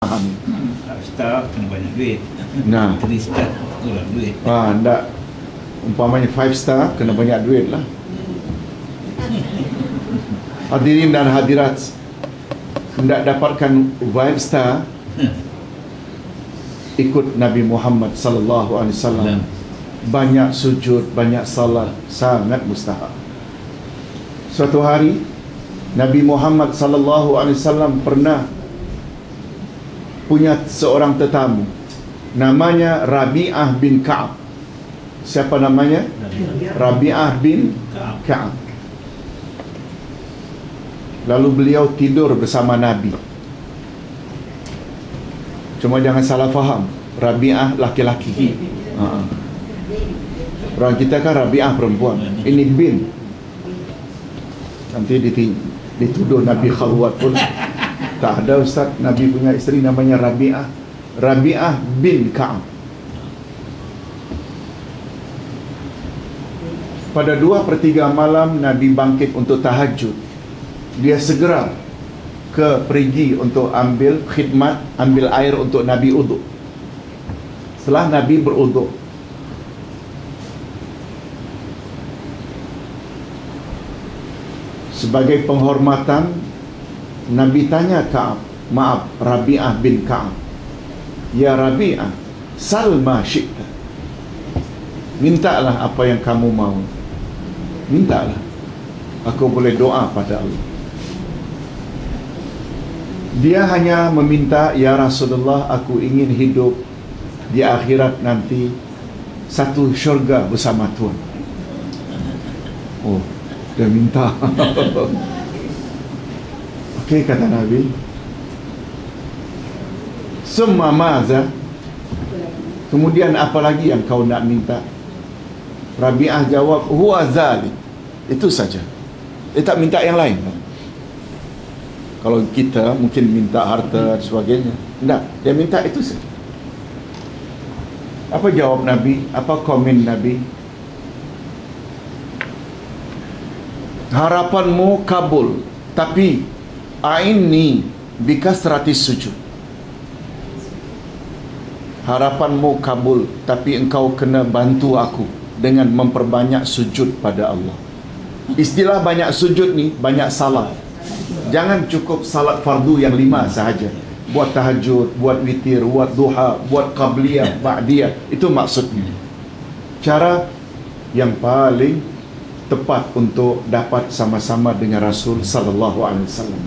Faham. Star kena banyak duit Nah. Three star kurang duit Ah, ndak umpamanya five star kena banyak duit lah. Hadirin dan hadirat hendak dapatkan five star ikut Nabi Muhammad sallallahu alaihi wasallam. Banyak sujud, banyak salat, sangat mustahab. Suatu hari Nabi Muhammad sallallahu alaihi wasallam pernah punya seorang tetamu namanya Rabi'ah bin Ka'ab. Siapa namanya? Rabi'ah bin Ka'ab. Lalu beliau tidur bersama Nabi. Cuma jangan salah faham. Rabi'ah laki-laki. Ha. Orang kita kan Rabi'ah perempuan. Ini bin. Nanti dituduh Nabi khalwat pun. Tak ada Ustaz. Nabi punya isteri namanya Rabi'ah. Rabi'ah bin Ka'ab. Pada dua per tiga malam Nabi bangkit untuk tahajud. Dia segera ke perigi untuk ambil khidmat, ambil air untuk Nabi uduk. Setelah Nabi beruduk, sebagai penghormatan Nabi tanya Ka'ab, maaf Rabi'ah bin Ka'ab. Ya Rabi'ah, salma syi'ta. Mintalah apa yang kamu mau. Mintalah. Aku boleh doa pada Allah. Dia hanya meminta, Ya Rasulullah, aku ingin hidup di akhirat nanti satu syurga bersama Tuhan. Oh, dia minta. Okey, kata Nabi. Summa maza. Kemudian apa lagi yang kau nak minta? Rabi'ah jawab, huwa zalik. Itu saja. Dia tak minta yang lain. Kalau kita mungkin minta harta dan sebagainya. Tak, dia minta itu saja. Apa jawab Nabi? Apa komen Nabi? Harapanmu kabul, tapi aini bikasratis sujud. Harapanmu kabul, tapi engkau kena bantu aku dengan memperbanyak sujud pada Allah. Istilah banyak sujud ni banyak salat. Jangan cukup salat fardu yang lima sahaja. Buat tahajud, buat witir, buat duha, buat qabliyah, ba'diyah. Itu maksudnya. Cara yang paling tepat untuk dapat sama-sama dengan Rasul sallallahu alaihi wasallam.